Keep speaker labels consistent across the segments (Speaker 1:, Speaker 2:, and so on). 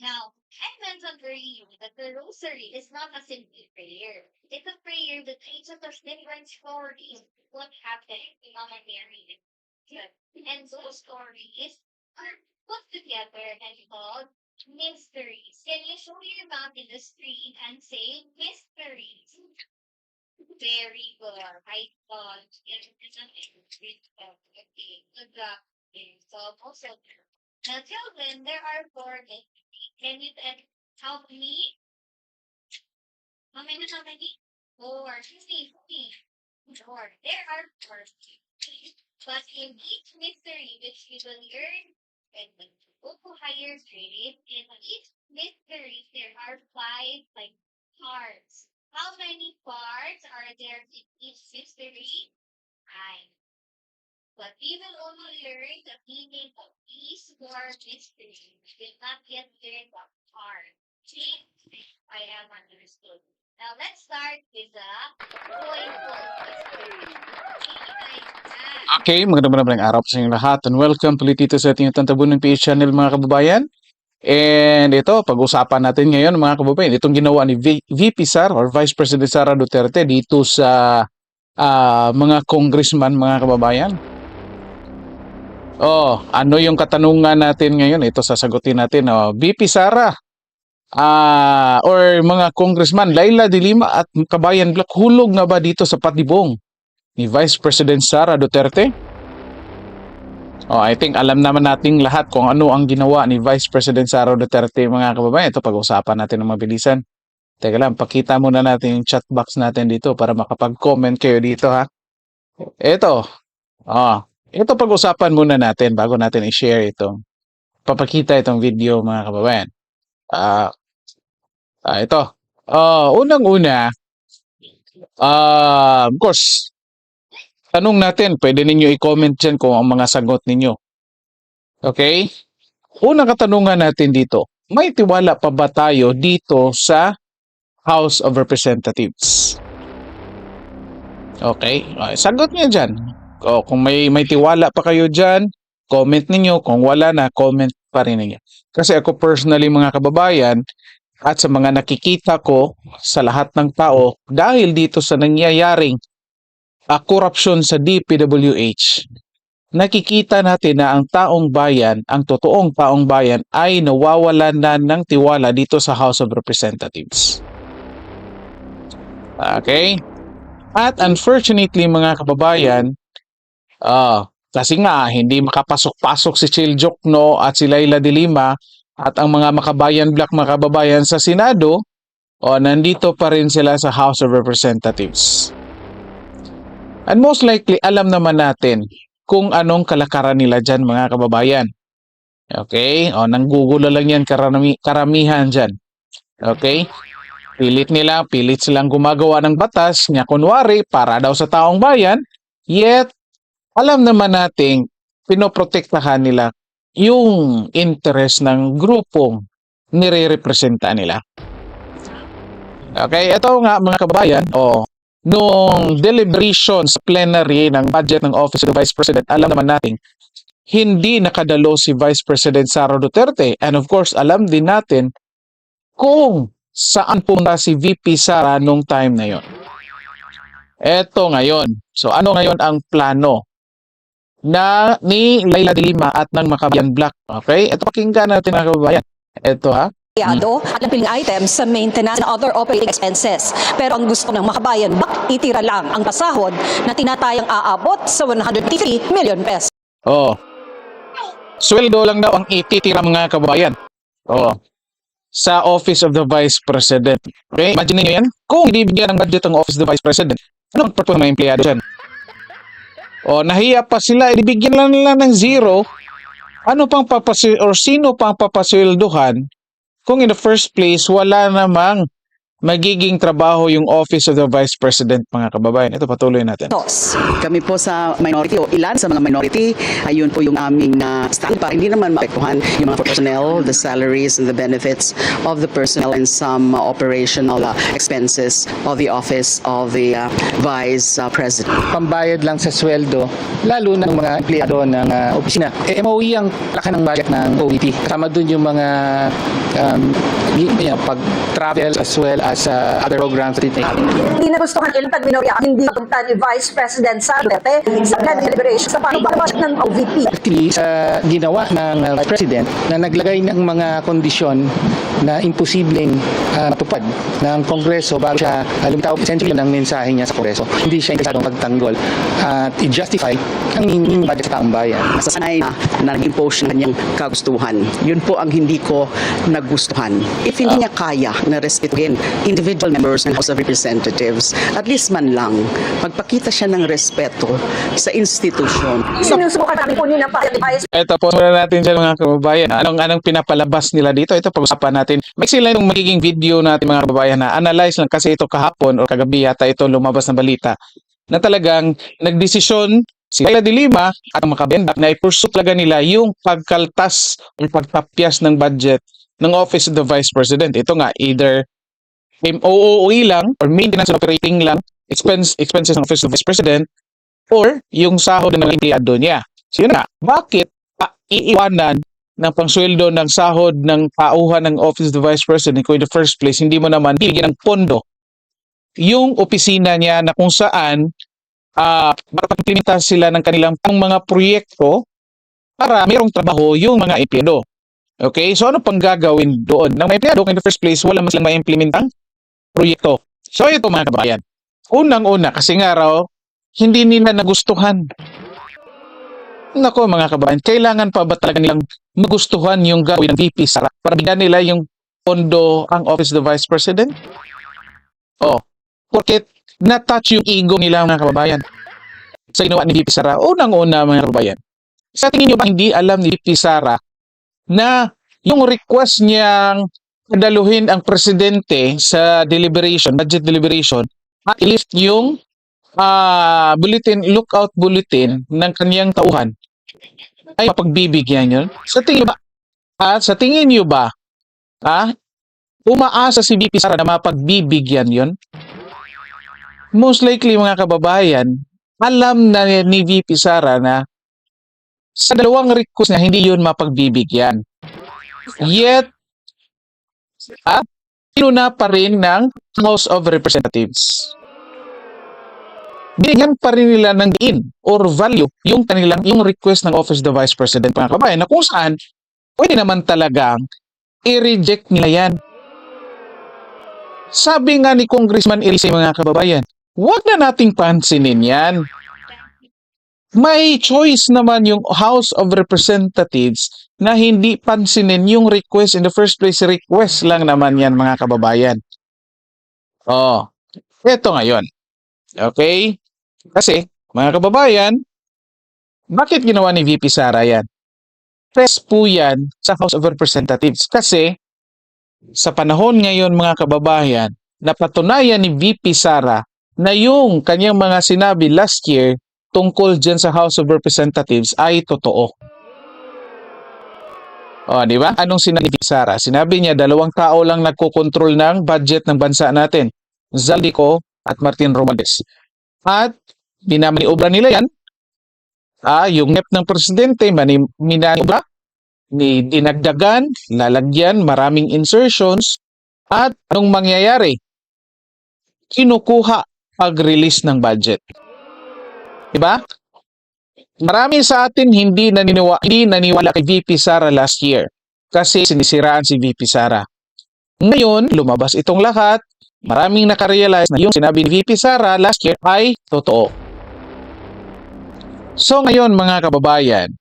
Speaker 1: Now, I mentioned earlier that the rosary is not a simple prayer. It's a prayer that teaches us different stories of what happened to Mama Mary. And those stories are put together and called mysteries. Can you show your mouth in the screen and say mysteries? Very good. I thought it is an Okay, good job. Okay, So also now children, there are four. Can you uh, help me? How many? How many? Four. See. Four. There are four. But in each mystery which you will learn and when you go higher grade, in each mystery there are five like parts. How many parts are there in each mystery? Five. But will only learn the meaning of these four mysteries. Will not yet learn the. See? I am understood. Now let's start with the joyful mystery.
Speaker 2: Okay, magandang magandang araw sa inyong lahat and welcome ulit dito sa ating Tantabunan PH channel mga kababayan. And ito, pag-usapan natin ngayon mga kababayan, itong ginawa ni VP Sara or Vice President Sara Duterte dito sa ah, mga congressman mga kababayan. Oh, ano yung katanungan natin ngayon? Ito sasagutin natin. Oh, VP Sara, ah or mga congressman, Laila de Lima at Kabayan Black, hulog na ba dito sa patibong ni Vice President Sara Duterte? Oh, I think alam naman nating lahat kung ano ang ginawa ni Vice President Sara Duterte mga kababayan. Ito pag-usapan natin ng mabilisan. Teka lang, pakita muna natin yung chat box natin dito para makapag-comment kayo dito ha. Ito. Oh, ito pag-usapan muna natin bago natin i-share itong papakita itong video mga kababayan. Ah, ah ito. Ah, unang-una, ah, of course, tanong natin, pwede ninyo i-comment dyan kung ang mga sagot ninyo. Okay? Unang katanungan natin dito, may tiwala pa ba tayo dito sa House of Representatives? Okay? Sagot niyo dyan. O, kung may, may tiwala pa kayo dyan, comment ninyo. Kung wala na, comment pa rin ninyo. Kasi ako personally mga kababayan, at sa mga nakikita ko sa lahat ng tao, dahil dito sa nangyayaring uh, korupsyon sa DPWH, nakikita natin na ang taong bayan, ang totoong taong bayan ay nawawalan na ng tiwala dito sa House of Representatives. Okay? At unfortunately mga kababayan, ah kasi nga hindi makapasok-pasok si Chil Jokno at si Laila de Lima at ang mga makabayan black mga kababayan sa Senado, o nandito pa rin sila sa House of Representatives. And most likely, alam naman natin kung anong kalakaran nila dyan mga kababayan. Okay? O, nanggugulo lang yan karami, karamihan dyan. Okay? Pilit nila, pilit silang gumagawa ng batas, niya kunwari, para daw sa taong bayan, yet, alam naman nating pinoprotektahan nila yung interest ng grupong nire-representa nila. Okay, ito nga mga kababayan, o nung deliberation sa plenary ng budget ng Office of the Vice President, alam naman natin, hindi nakadalo si Vice President Sara Duterte. And of course, alam din natin kung saan pumunta si VP Sara nung time na yon. Eto ngayon. So ano ngayon ang plano na ni Laila de Lima at ng Makabayan Black? Okay? Ito pakinggan natin mga kababayan. Ito ha.
Speaker 3: empleyado at napiling items sa maintenance and other operating expenses. Pero ang gusto ng makabayan, bak itira lang ang pasahod na tinatayang aabot sa 153 million pesos.
Speaker 2: Oh. Sweldo lang daw ang ititira mga kababayan. Oh. Sa Office of the Vice President. Okay? Imagine niyo yan. Kung hindi bigyan ng budget ang Office of the Vice President, ano ang purpose ng empleyado dyan? O, nahiya pa sila, ibigyan lang nila ng zero. Ano pang papasil or sino pang papasweldohan kung in the first place wala namang magiging trabaho yung Office of the Vice President, mga kababayan. Ito, patuloy natin.
Speaker 3: Tos.
Speaker 4: Kami po sa minority o ilan sa mga minority, ayun po yung aming na stand para hindi naman maapektuhan yung mga personnel, the salaries and the benefits of the personnel and some uh, operational uh, expenses of the office of the uh, Vice uh, President.
Speaker 5: pambayad lang sa sweldo, lalo na ng mga empleyado ng uh, opisina. Eh, MOE ang laki ng budget ng OVP. Kasama dun yung mga um, pag-travel as well as uh, other programs that it
Speaker 3: Hindi nagustuhan ilang tagminorya ang hindi punta ni Vice President Duterte sa Deliberation sa panubawas ng OVP.
Speaker 5: Actually, sa ginawa ng uh, Vice President na naglagay ng mga kondisyon na imposibleng uh, matupad ng Kongreso bago siya uh, lumitaw essentially ng mensahe niya sa Kongreso. Hindi siya interesadong pagtanggol at i-justify ang hinging budget sa taong bayan.
Speaker 4: Nasasanay na na nag-impose ng kanyang kagustuhan. Yun po ang hindi ko nagustuhan. If hindi niya kaya na respetuhin individual members ng House of Representatives, at least man lang, magpakita siya ng respeto sa institusyon.
Speaker 3: Sinusubukan namin po nila pa ni Vice
Speaker 2: Ito po muna natin dyan mga kababayan. Anong anong pinapalabas nila dito? Ito pag-usapan natin. May sila yung magiging video natin mga kababayan na analyze lang kasi ito kahapon o kagabi yata ito lumabas na balita na talagang nagdesisyon si Laila de Lima at ang makabendak na i-pursue talaga nila yung pagkaltas o pagtapyas ng budget ng Office of the Vice President. Ito nga, either MOOE lang or maintenance operating lang expense, expenses ng Office of Vice President or yung sahod ng empleyado niya. So yun nga, bakit pa iiwanan ng pangsweldo ng sahod ng pauhan ng Office of the Vice President kung in the first place hindi mo naman bigyan ng pondo yung opisina niya na kung saan uh, makapag-implementa sila ng kanilang pang mga proyekto para mayroong trabaho yung mga empleyado. Okay? So ano pang gagawin doon? Ng mga empleyado in the first place wala man silang ma-implementang proyekto. So ito mga kabayan. Unang-una kasi nga raw hindi nila nagustuhan Nako mga kabayan, kailangan pa ba talaga nilang magustuhan yung gawin ng VP Sara para bigyan nila yung pondo ang Office of the Vice President? Oh, porque na-touch yung ego nila mga kababayan sa ginawa ni VP Sara. Unang-una mga kababayan, sa tingin niyo ba hindi alam ni VP Sara na yung request niyang padaluhin ang presidente sa deliberation, budget deliberation, at lift yung ah bulletin, lookout bulletin ng kaniyang tauhan ay mapagbibigyan yun? Sa tingin ba? Ah, sa tingin niyo ba? Ah, umaasa si VP Sara na mapagbibigyan yun? Most likely mga kababayan, alam na ni VP Sara na sa dalawang request na hindi yun mapagbibigyan. Yet, ah, inuna pa rin ng House of Representatives binigyan pa rin nila ng diin or value yung kanilang yung request ng Office of the Vice President mga kabayan na kung saan pwede naman talagang i-reject nila yan. Sabi nga ni Congressman Elise mga kababayan, huwag na nating pansinin yan. May choice naman yung House of Representatives na hindi pansinin yung request in the first place. Request lang naman yan mga kababayan. Oh, eto ngayon. Okay? Kasi, mga kababayan, bakit ginawa ni VP Sara yan? Press po yan sa House of Representatives. Kasi, sa panahon ngayon mga kababayan, napatunayan ni VP Sara na yung kanyang mga sinabi last year tungkol dyan sa House of Representatives ay totoo. O, di ba? Anong sinabi ni Sara? Sinabi niya, dalawang tao lang nagkokontrol ng budget ng bansa natin. Zaldico at Martin Romualdez. At minamaniobra nila yan. Ah, yung NEP ng presidente, mani, minaniobra, ni dinagdagan, lalagyan, maraming insertions, at anong mangyayari? Kinukuha pag-release ng budget. Diba? Marami sa atin hindi naniniwa, hindi naniwala kay VP Sara last year kasi sinisiraan si VP Sara. Ngayon, lumabas itong lahat, maraming nakarealize na yung sinabi ni VP Sara last year ay totoo. So ngayon mga kababayan,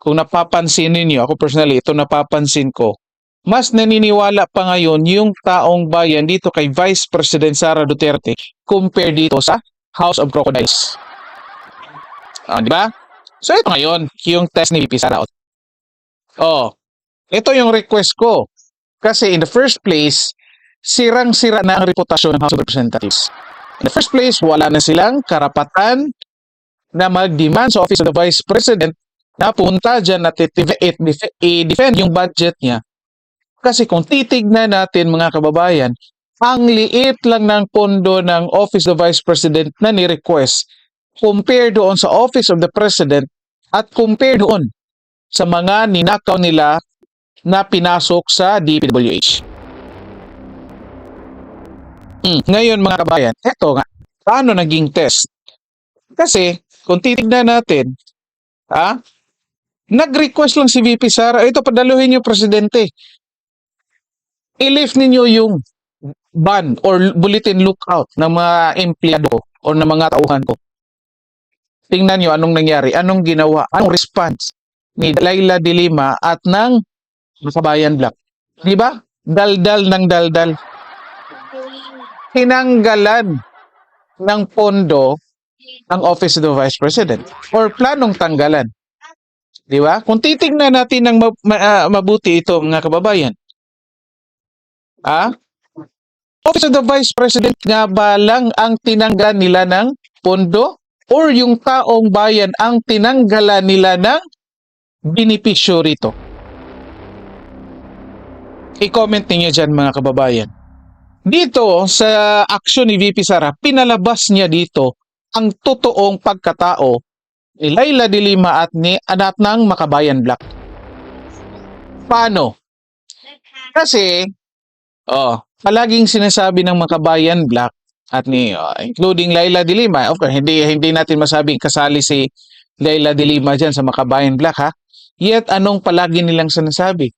Speaker 2: kung napapansin ninyo, ako personally, ito napapansin ko, mas naniniwala pa ngayon yung taong bayan dito kay Vice President Sara Duterte compare dito sa House of Crocodiles. Ah, di ba? So ito ngayon, yung test ni VP Sara. Oh, ito yung request ko. Kasi in the first place, sirang-sira na ang reputasyon ng House of Representatives. In the first place, wala na silang karapatan na mag-demand sa Office of the Vice President na punta dyan at i-defend yung budget niya. Kasi kung titignan natin mga kababayan, ang liit lang ng pondo ng Office of the Vice President na ni-request compare doon sa Office of the President at compare doon sa mga ninakaw nila na pinasok sa DPWH. Hmm, Ngayon mga kabayan, eto nga, paano naging test? Kasi, kung titignan natin, ha, nag-request lang si VP Sara, ito padaluhin niyo presidente. I-lift ninyo yung ban or bulletin lookout ng mga empleyado o ng mga tauhan ko. Tingnan nyo anong nangyari, anong ginawa, anong response ni Laila de Lima at ng Makabayan Black. Di ba? Daldal ng daldal. Tinanggalan ng pondo ang Office of the Vice President or planong tanggalan. Di ba? Kung titignan natin ng ah, mabuti ito mga kababayan. Ah? Office of the Vice President nga ba lang ang tinanggalan nila ng pondo or yung taong bayan ang tinanggalan nila ng benepisyo rito? I-comment ninyo dyan mga kababayan. Dito sa aksyon ni VP Sara, pinalabas niya dito ang totoong pagkatao ni Laila de Lima at ni anak ng Makabayan Black. Paano? Kasi, oh, palaging sinasabi ng Makabayan Black at ni oh, including Laila de Lima, of course, hindi hindi natin masabing kasali si Laila de Lima diyan sa Makabayan Black ha. Yet anong palagi nilang sinasabi?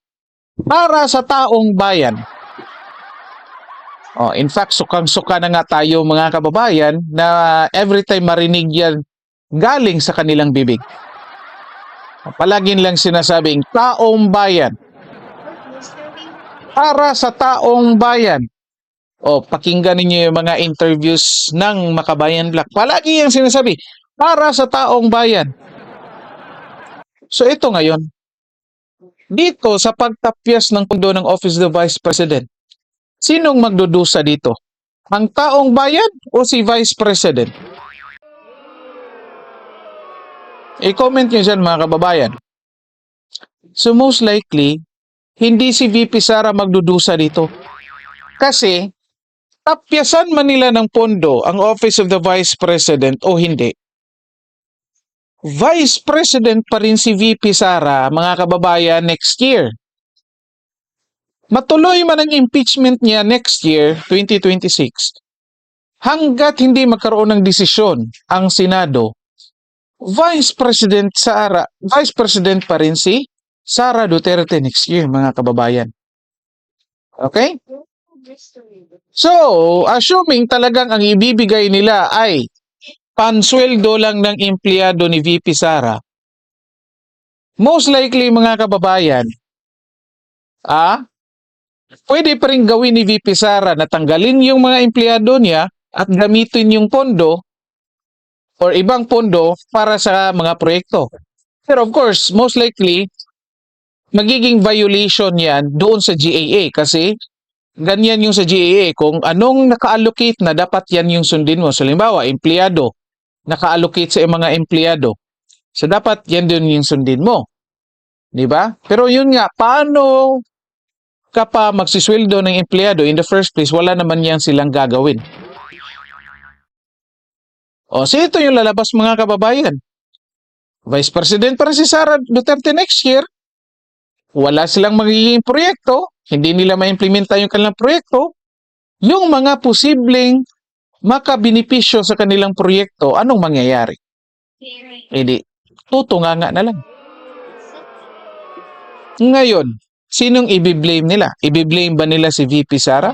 Speaker 2: Para sa taong bayan. Oh, in fact, sukang-suka na nga tayo mga kababayan na every time marinig yan galing sa kanilang bibig. Palagi nilang sinasabing taong bayan para sa taong bayan. O, pakinggan ninyo yung mga interviews ng Makabayan Black. Palagi yung sinasabi, para sa taong bayan. So ito ngayon, dito sa pagtapyas ng pondo ng Office of the Vice President, sinong magdudusa dito? Ang taong bayan o si Vice President? I-comment nyo dyan mga kababayan. So most likely, hindi si VP Sara magdudusa dito. Kasi, tapyasan man nila ng pondo ang Office of the Vice President o hindi. Vice President pa rin si VP Sara, mga kababayan, next year. Matuloy man ang impeachment niya next year, 2026, hanggat hindi magkaroon ng desisyon ang Senado, Vice President Sara, Vice President pa rin si Sara Duterte next year, mga kababayan. Okay? So, assuming talagang ang ibibigay nila ay pansweldo lang ng empleyado ni VP Sara, most likely mga kababayan, ah, pwede pa rin gawin ni VP Sara na tanggalin yung mga empleyado niya at gamitin yung pondo or ibang pondo para sa mga proyekto. Pero of course, most likely, magiging violation yan doon sa GAA kasi ganyan yung sa GAA. Kung anong naka-allocate na dapat yan yung sundin mo. So, halimbawa, empleyado, naka-allocate sa mga empleyado. So, dapat yan din yung sundin mo. Di ba? Pero yun nga, paano ka pa magsisweldo ng empleyado in the first place, wala naman yan silang gagawin. O, so ito yung lalabas mga kababayan. Vice President pa rin si Sara Duterte next year. Wala silang magiging proyekto. Hindi nila ma-implementa yung kanilang proyekto. Yung mga posibleng makabinipisyo sa kanilang proyekto, anong mangyayari? Hindi, tutunganga na lang. Ngayon, sinong ibiblame nila? Ibiblame ba nila si VP Sara?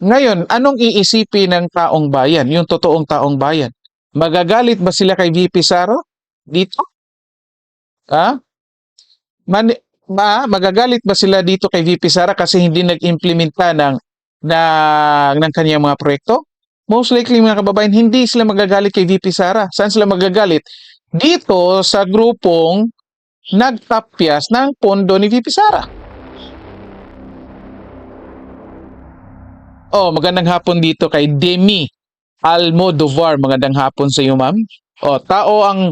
Speaker 2: Ngayon, anong iisipin ng taong bayan, yung totoong taong bayan? Magagalit ba sila kay VP Sara dito? Ha? Man, ma, magagalit ba sila dito kay VP Sara kasi hindi nag-implementa ng, ng, ng kanyang mga proyekto? Most likely mga kababayan, hindi sila magagalit kay VP Sara. Saan sila magagalit? Dito sa grupong nagtapyas ng pondo ni VP Sara. Oh, magandang hapon dito kay Demi Almodovar. Magandang hapon sa iyo, ma'am. Oh, tao ang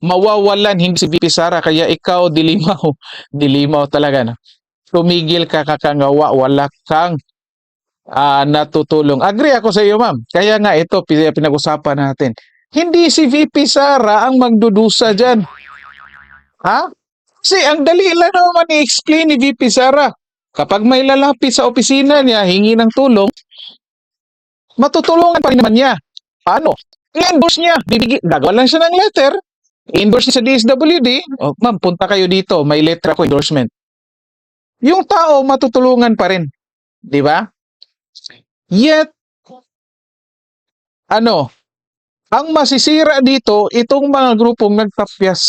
Speaker 2: mawawalan hindi si VP Sara kaya ikaw dilimaw. Dilimaw talaga na. Tumigil ka kakangawa, wala kang ah, natutulong. Agree ako sa iyo, ma'am. Kaya nga ito pi- pinag-usapan natin. Hindi si VP Sara ang magdudusa diyan. Ha? Kasi ang dali lang naman i-explain ni VP Sara. Kapag may lalapit sa opisina niya, hingi ng tulong, matutulungan pa rin naman niya. Paano? I-endorse niya. Bibigyan, gagawa lang siya ng letter. I-endorse niya sa DSWD. O, ma'am, punta kayo dito. May letter ako endorsement. Yung tao, matutulungan pa rin. Di ba? Yet, ano, ang masisira dito, itong mga grupong nagtapyas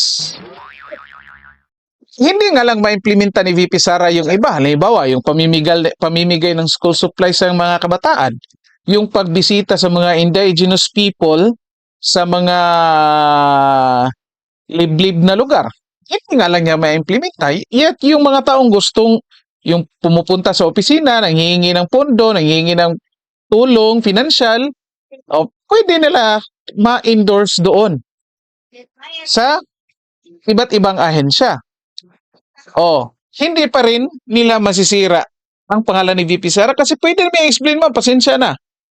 Speaker 2: hindi nga lang ma-implementa ni VP Sara yung iba. Halimbawa, yung pamimigay, pamimigay ng school supplies sa mga kabataan. Yung pagbisita sa mga indigenous people sa mga liblib na lugar. Hindi nga lang niya ma-implementa. Yet yung mga taong gustong yung pumupunta sa opisina, nanghihingi ng pondo, nanghihingi ng tulong, financial, o pwede nila ma-endorse doon sa iba't ibang ahensya. Oh, hindi pa rin nila masisira ang pangalan ni VP Sara kasi pwede na explain mo, pasensya na.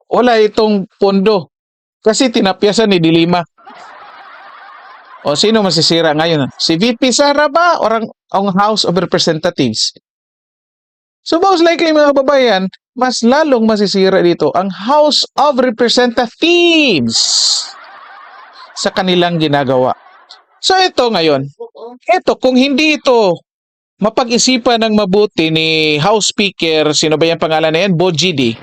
Speaker 2: Wala itong pondo kasi tinapyasan ni Dilima. O sino masisira ngayon? Si VP Sara ba o ang, House of Representatives? So most likely mga babayan, mas lalong masisira dito ang House of Representatives sa kanilang ginagawa. So ito ngayon, ito kung hindi ito mapag-isipan ng mabuti ni House Speaker, sino ba yung pangalan na yan? Bo GD.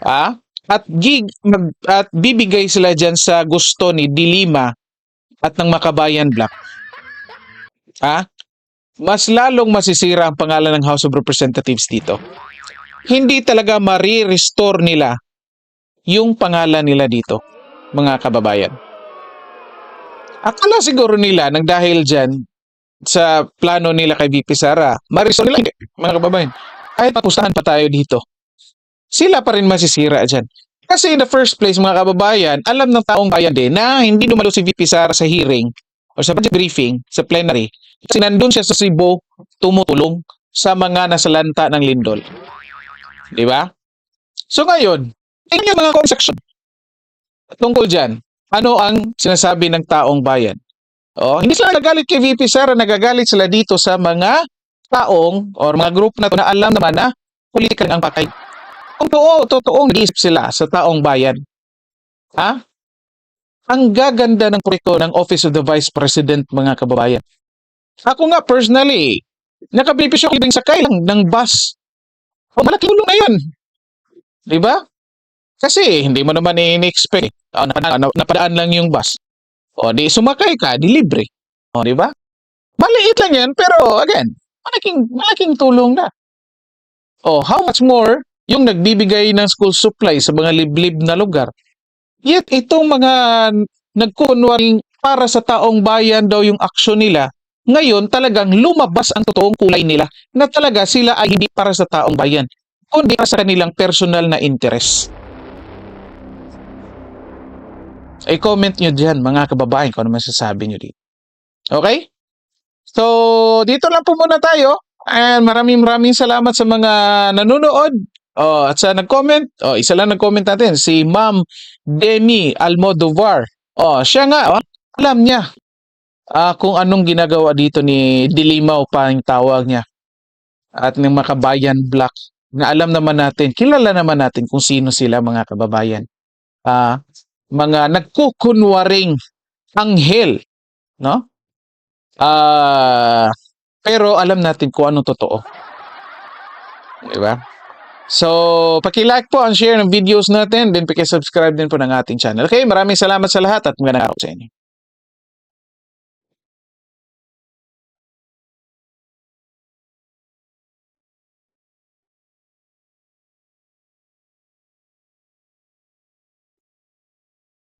Speaker 2: Ah? At, gig, at bibigay sila dyan sa gusto ni Dilima at ng Makabayan Black. Ah? Mas lalong masisira ang pangalan ng House of Representatives dito. Hindi talaga mari-restore nila yung pangalan nila dito, mga kababayan. Akala siguro nila nang dahil dyan sa plano nila kay VP Sara, marisol nila hindi, mga kababayan. Kahit papustahan pa tayo dito, sila pa rin masisira dyan. Kasi in the first place, mga kababayan, alam ng taong bayan din na hindi dumalo si VP Sara sa hearing o sa budget briefing, sa plenary, kasi nandun siya sa Cebu tumutulong sa mga nasalanta ng lindol. Di ba? So ngayon, tingnan mga comment. Tungkol dyan, ano ang sinasabi ng taong bayan? Oh, hindi sila nagalit kay VP Sara, nagagalit sila dito sa mga taong or mga group na to na alam naman na politika ang pakay. Totoo, totoong nag-iisip sila sa taong bayan. Ha? Ang gaganda ng proyekto ng Office of the Vice President, mga kababayan. Ako nga, personally, nakabenepisyo ko din sakay lang ng bus. O, malaking tulong na yun. Di ba? Kasi hindi mo naman in-expect. Oh, napadaan, napadaan lang yung bus. O, di sumakay ka, di libre. O, di ba? Maliit lang yan, pero again, malaking, malaking tulong na. O, how much more yung nagbibigay ng school supply sa mga liblib na lugar. Yet, itong mga nagkunwaring para sa taong bayan daw yung aksyon nila, ngayon talagang lumabas ang totoong kulay nila na talaga sila ay hindi para sa taong bayan, kundi para sa kanilang personal na interest. I-comment nyo dyan, mga kababayan, kung ano masasabi nyo dito. Okay? So, dito lang po muna tayo. And maraming maraming salamat sa mga nanonood. Oh, at sa nag-comment, oh, isa lang nag-comment natin, si Ma'am Demi Almodovar. Oh, siya nga, oh, alam niya ah, kung anong ginagawa dito ni Dilimaw pa yung tawag niya. At ng mga kabayan black na alam naman natin, kilala naman natin kung sino sila mga kababayan. Ah, mga nagkukunwaring anghel, no? Ah, pero alam natin kung anong totoo. Di ba? So, paki-like po and share ng videos natin, then paki-subscribe din po ng ating channel. Okay, maraming salamat sa lahat at magandang araw sa inyo.